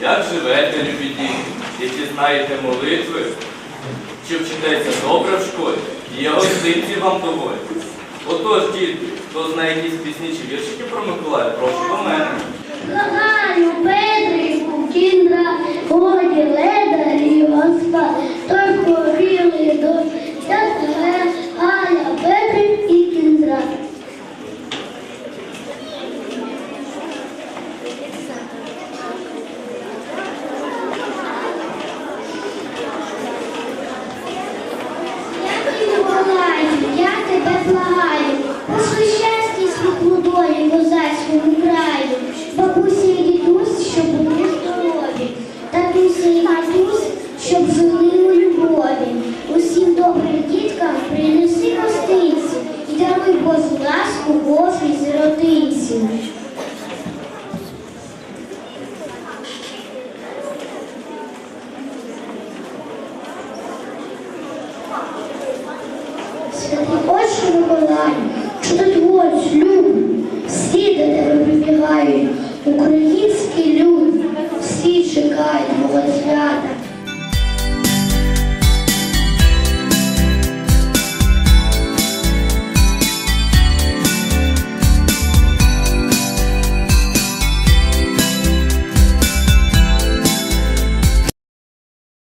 Пам'ятайте, любі діти, які знаєте молитви, чи вчитеся добре в школі, є гостинці вам доволі. Отож, діти, хто знає якісь пісні чи віршики про Миколая, прошу до мене. Благаю, Петрику, щоб жили у любові. Усім добрим діткам принеси гостинці і даруй Божу ласку Божій сиротинці. Святий очі Миколаю, чудотворець, любий, всі до тебе. Україна.